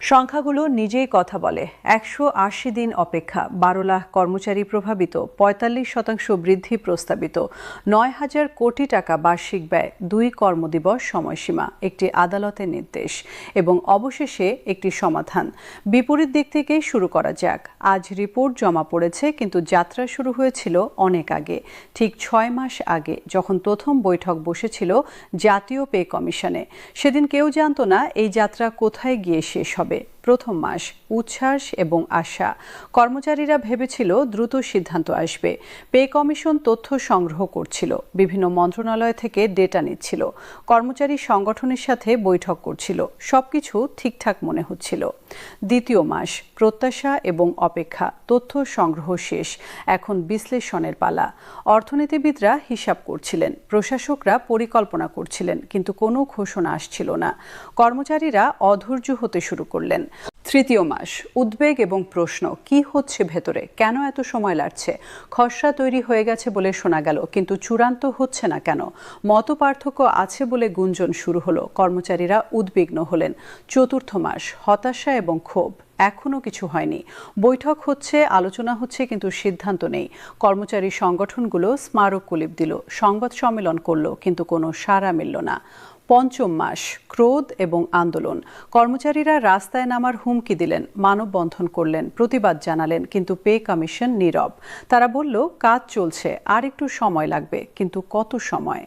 সংখ্যাগুলো নিজেই কথা বলে। একশো আশি দিন অপেক্ষা বারো লাখ কর্মচারী প্রভাবিত, পঁয়তাল্লিশ শতাংশ বৃদ্ধি প্রস্তাবিত, নয় হাজার কোটি টাকা বার্ষিক ব্যয়, দুই কর্মদিবস সময়সীমা, একটি আদালতের নির্দেশ এবং অবশেষে একটি সমাধান। বিপরীত দিক থেকে শুরু করা যাক। আজ রিপোর্ট জমা পড়েছে, কিন্তু যাত্রা শুরু হয়েছিল অনেক আগে। ঠিক ছয় মাস আগে, যখন প্রথম বৈঠক বসেছিল জাতীয় পে কমিশনে। সেদিন কেউ জানতো না, এই যাত্রা কোথায় গিয়ে শেষ হবে। B. প্রথম মাস উচ্ছ্বাস এবং আশা। কর্মচারীরা ভেবেছিল দ্রুত সিদ্ধান্ত আসবে। পে কমিশন তথ্য সংগ্রহ করছিল। বিভিন্ন মন্ত্রণালয় থেকে ডেটা নিচ্ছিল। কর্মচারী সংগঠনের সাথে বৈঠক করছিল। সবকিছু ঠিকঠাক মনে হচ্ছিল। দ্বিতীয় মাস প্রত্যাশা এবং অপেক্ষা। তথ্য সংগ্রহ শেষ। এখন বিশ্লেষণের পালা। অর্থনীতিবিদরা হিসাব করছিলেন। প্রশাসকরা পরিকল্পনা করছিলেন, কিন্তু কোনো ঘোষণা আসছিল না। কর্মচারীরা অধৈর্য হতে শুরু করলেন। তৃতীয় মাস, উদ্বেগ এবং প্রশ্ন, কি হচ্ছে ভেতরে? কেন এত সময় লাগছে? খসড়া তৈরি হয়ে গেছে বলে শোনা গেল, কিন্তু চূড়ান্ত হচ্ছে না কেন? মত পার্থক্য আছে বলে গুঞ্জন শুরু হলো, কর্মচারীরা উদ্বিগ্ন হলেন। চতুর্থ মাস, হতাশা এবং ক্ষোভ এখনও কিছু হয়নি। বৈঠক হচ্ছে, আলোচনা হচ্ছে, কিন্তু সিদ্ধান্ত নেই। কর্মচারী সংগঠনগুলো স্মারক কুলিপ দিল, সংবাদ সম্মেলন করল, কিন্তু কোনো সাড়া মিলল না। পঞ্চম মাস, ক্রোধ এবং আন্দোলন। কর্মচারীরা রাস্তায় নামার হুমকি দিলেন, মানববন্ধন করলেন, প্রতিবাদ জানালেন, কিন্তু পে কমিশন নীরব। তারা বলল, কাজ চলছে আর একটু সময় লাগবে, কিন্তু কত সময়?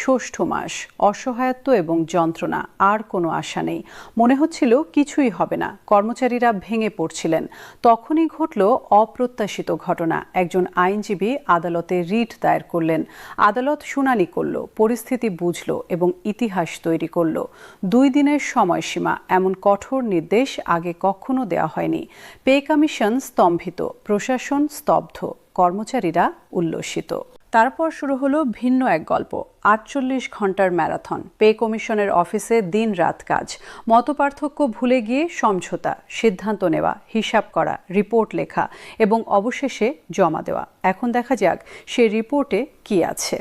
ষষ্ঠ মাস, অসহায়ত্ব এবং যন্ত্রণা, আর কোনো আশা নেই। মনে হচ্ছিল কিছুই হবে না, কর্মচারীরা ভেঙে পড়ছিলেন। তখনই ঘটল অপ্রত্যাশিত ঘটনা, একজন আইনজীবী আদালতে রিট দায়ের করলেন। আদালত শুনানি করল, পরিস্থিতি বুঝল এবং ইতিহাস তৈরি করল। দুই দিনের সময়সীমা, এমন কঠোর নির্দেশ আগে কখনো দেওয়া হয়নি। পে কমিশন স্তম্ভিত, প্রশাসন স্তব্ধ, কর্মচারীরা উল্লসিত। তারপর শুরু হলো ভিন্ন এক গল্প, আটচল্লিশ ঘণ্টার ম্যারাথন, পে কমিশনের অফিসে দিন রাত কাজ, মতপার্থক্য ভুলে গিয়ে সমঝোতা, সিদ্ধান্ত নেওয়া, হিসাব করা, রিপোর্ট লেখা এবং অবশেষে জমা দেওয়া। এখন দেখা যাক সে রিপোর্টে কি আছে।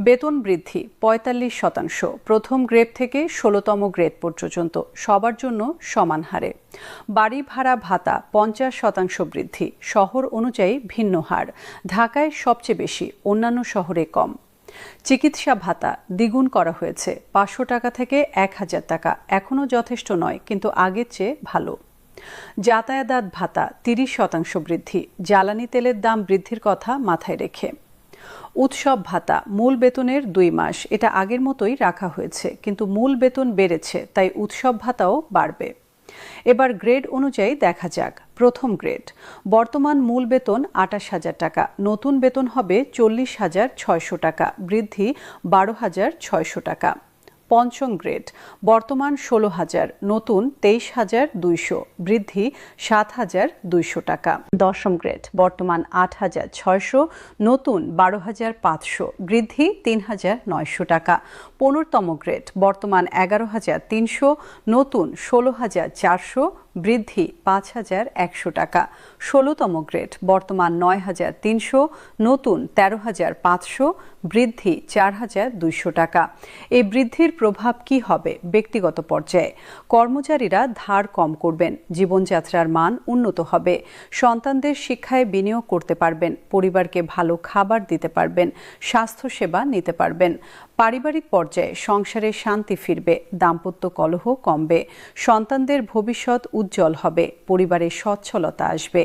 বেতন বৃদ্ধি পঁয়তাল্লিশ শতাংশ। প্রথম গ্রেড থেকে ষোলোতম গ্রেড পর্যন্ত, সবার জন্য সমান হারে। বাড়ি ভাড়া ভাতা পঞ্চাশ শতাংশ বৃদ্ধি, শহর অনুযায়ী ভিন্ন হার। ঢাকায় সবচেয়ে বেশি, অন্যান্য শহরে কম। চিকিৎসা ভাতা দ্বিগুণ করা হয়েছে, পাঁচশো টাকা থেকে এক হাজার টাকা। এখনও যথেষ্ট নয়, কিন্তু আগের চেয়ে ভালো। যাতায়াত ভাতা তিরিশ শতাংশ বৃদ্ধি, জ্বালানি তেলের দাম বৃদ্ধির কথা মাথায় রেখে। উৎসব ভাতা, মূল বেতনের দুই মাস, এটা আগের মতোই রাখা হয়েছে, কিন্তু মূল বেতন বেড়েছে, তাই উৎসব ভাতাও বাড়বে। এবার গ্রেড অনুযায়ী দেখা যাক, প্রথম গ্রেড। বর্তমান মূল বেতন আটাশ হাজার টাকা, নতুন বেতন হবে চল্লিশ হাজার ছয়শো টাকা, বৃদ্ধি বারো হাজার ছয়শো টাকা। পঞ্চম গ্রেড। বর্তমান ষোলো হাজার, নতুন তেইশ হাজার দুইশো, বৃদ্ধি সাত হাজার দুইশো টাকা। দশম গ্রেড, বর্তমান আট হাজার ছয়শো, নতুন বারো হাজার পাঁচশো, বৃদ্ধি তিন হাজার নয়শো টাকা। পনেরোতম গ্রেড, বর্তমান এগারো হাজার তিনশো, নতুন ষোলো হাজার চারশো বৃদ্ধি পাঁচ হাজার একশো টাকা। ষোলোতম গ্রেড, বর্তমান নয় হাজার তিনশো, নতুন তেরো হাজার পাঁচশো, বৃদ্ধি চার হাজার দুইশো টাকা। এই বৃদ্ধির প্রভাব কি হবে ব্যক্তিগত পর্যায়ে? কর্মচারীরা ধার কম করবেন, জীবনযাত্রার মান উন্নত হবে, সন্তানদের শিক্ষায় বিনিয়োগ করতে পারবেন, পরিবারকে ভালো খাবার দিতে পারবেন, স্বাস্থ্যসেবা নিতে পারবেন। পারিবারিক পর্যায়ে সংসারে শান্তি ফিরবে, দাম্পত্য কলহ কমবে, সন্তানদের ভবিষ্যৎ উজ্জ্বল হবে, পরিবারে সচ্ছলতা আসবে।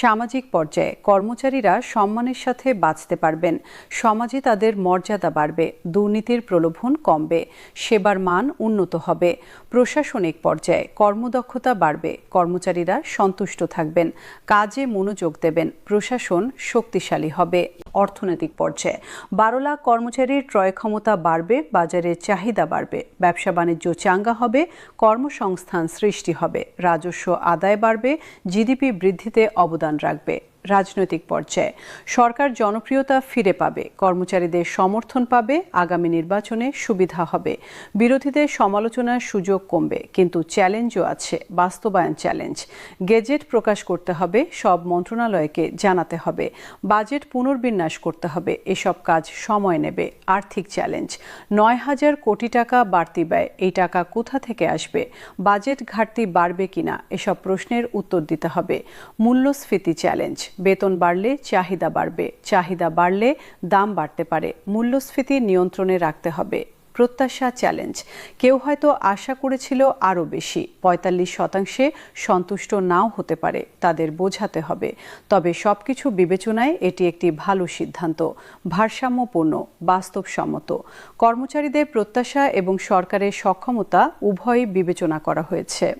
সামাজিক পর্যায়ে কর্মচারীরা সম্মানের সাথে বাঁচতে পারবেন। সমাজে তাদের মর্যাদা বাড়বে, দুর্নীতির প্রলোভন কমবে, সেবার মান উন্নত হবে। প্রশাসনিক পর্যায়ে কর্মদক্ষতা বাড়বে, কর্মচারীরা সন্তুষ্ট থাকবেন, কাজে মনোযোগ দেবেন, প্রশাসন শক্তিশালী হবে। অর্থনৈতিক পর্যায়ে। বারো লাখ কর্মচারীর ক্রয় ক্ষমতা বাড়বে বাজারের চাহিদা বাড়বে। ব্যবসা বাণিজ্য চাঙ্গা হবে, কর্মসংস্থান সৃষ্টি হবে। রাজস্ব আদায় বাড়বে, জিডিপি বৃদ্ধিতে অবদান রাখবে। রাজনৈতিক পর্যায়ে। সরকার জনপ্রিয়তা ফিরে পাবে, কর্মচারীদের সমর্থন পাবে, আগামী নির্বাচনে সুবিধা হবে। বিরোধীদের সমালোচনার সুযোগ কমবে, কিন্তু চ্যালেঞ্জও আছে, বাস্তবায়ন চ্যালেঞ্জ। গেজেট প্রকাশ করতে হবে, সব মন্ত্রণালয়কে জানাতে হবে। বাজেট পুনর্বিন্যাস করতে হবে, এসব কাজ সময় নেবে, আর্থিক চ্যালেঞ্জ। নয় হাজার কোটি টাকা বাড়তি ব্যয়, এই টাকা কোথা থেকে আসবে? বাজেট ঘাটতি বাড়বে কিনা? এসব প্রশ্নের উত্তর দিতে হবে। মূল্যস্ফীতি চ্যালেঞ্জ। বেতন বাড়লে চাহিদা বাড়বে। চাহিদা বাড়লে দাম বাড়তে পারে। মূল্যস্ফীতি নিয়ন্ত্রণে রাখতে হবে। প্রত্যাশা চ্যালেঞ্জ। কেউ হয়তো আশা করেছিল আরও বেশি। পঁয়তাল্লিশ শতাংশে সন্তুষ্ট নাও হতে পারে। তাদের বোঝাতে হবে। তবে সবকিছু বিবেচনায় এটি একটি ভালো সিদ্ধান্ত। ভারসাম্যপূর্ণ, বাস্তবসম্মত। কর্মচারীদের প্রত্যাশা এবং সরকারের সক্ষমতা উভয়ই বিবেচনা করা হয়েছে।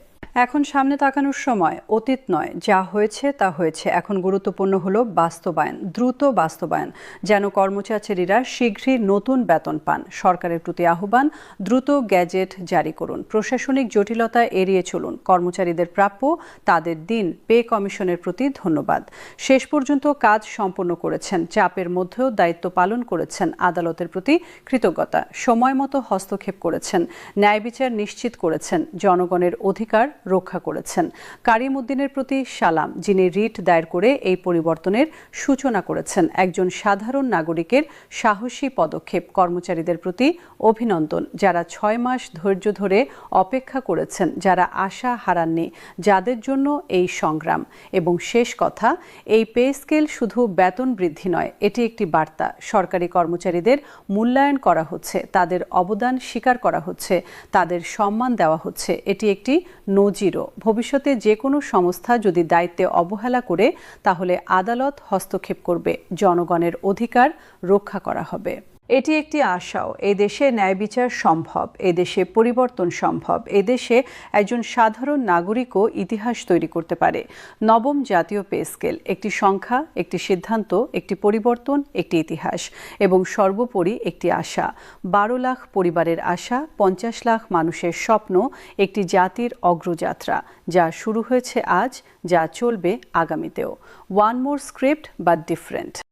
এখন সামনে তাকানোর সময় অতীত নয়, যা হয়েছে তা হয়েছে। এখন গুরুত্বপূর্ণ হলো বাস্তবায়ন, দ্রুত বাস্তবায়ন, যেন কর্মচারীরা শীঘ্রই নতুন বেতন পান। সরকারের প্রতি আহ্বান, দ্রুত গ্যাজেট জারি করুন। প্রশাসনিক জটিলতা এড়িয়ে চলুন। কর্মচারীদের প্রাপ্য, তাদের দিন পে কমিশনের প্রতি ধন্যবাদ। শেষ পর্যন্ত কাজ সম্পন্ন করেছেন, চাপের মধ্যেও দায়িত্ব পালন করেছেন, আদালতের প্রতি কৃতজ্ঞতা। সময় মতো হস্তক্ষেপ করেছেন, ন্যায় বিচার নিশ্চিত করেছেন, জনগণের অধিকার রক্ষা করেছেন। কারিম উদ্দিনের প্রতি সালাম, যিনি রিট দায়ের করে এই পরিবর্তনের সূচনা করেছেন। একজন সাধারণ নাগরিকের সাহসী পদক্ষেপ, কর্মচারীদের প্রতি অভিনন্দন, যারা ছয় মাস ধৈর্য ধরে অপেক্ষা করেছেন, যারা আশা হারাননি, যাদের জন্য এই সংগ্রাম। এবং শেষ কথা, এই পে স্কেল শুধু বেতন বৃদ্ধি নয়, এটি একটি বার্তা। সরকারি কর্মচারীদের মূল্যায়ন করা হচ্ছে, তাদের অবদান স্বীকার করা হচ্ছে, তাদের সম্মান দেওয়া হচ্ছে, এটি একটি নজিরও ভবিষ্যতে যে কোনো সংস্থা যদি দায়িত্বে অবহেলা করে, তাহলে আদালত হস্তক্ষেপ করবে। জনগণের অধিকার রক্ষা করা হবে। এটি একটি আশাও। এ দেশে ন্যায় বিচার সম্ভব, এ দেশে পরিবর্তন সম্ভব, এ দেশে একজন সাধারণ নাগরিকও ইতিহাস তৈরি করতে পারে। নবম জাতীয় পে স্কেল, একটি সংখ্যা, একটি সিদ্ধান্ত, একটি পরিবর্তন, একটি ইতিহাস, এবং সর্বোপরি একটি আশা। বারো লাখ পরিবারের আশা, পঞ্চাশ লাখ মানুষের স্বপ্ন, একটি জাতির অগ্রযাত্রা, যা শুরু হয়েছে আজ, যা চলবে আগামীতেও। One more script, but different.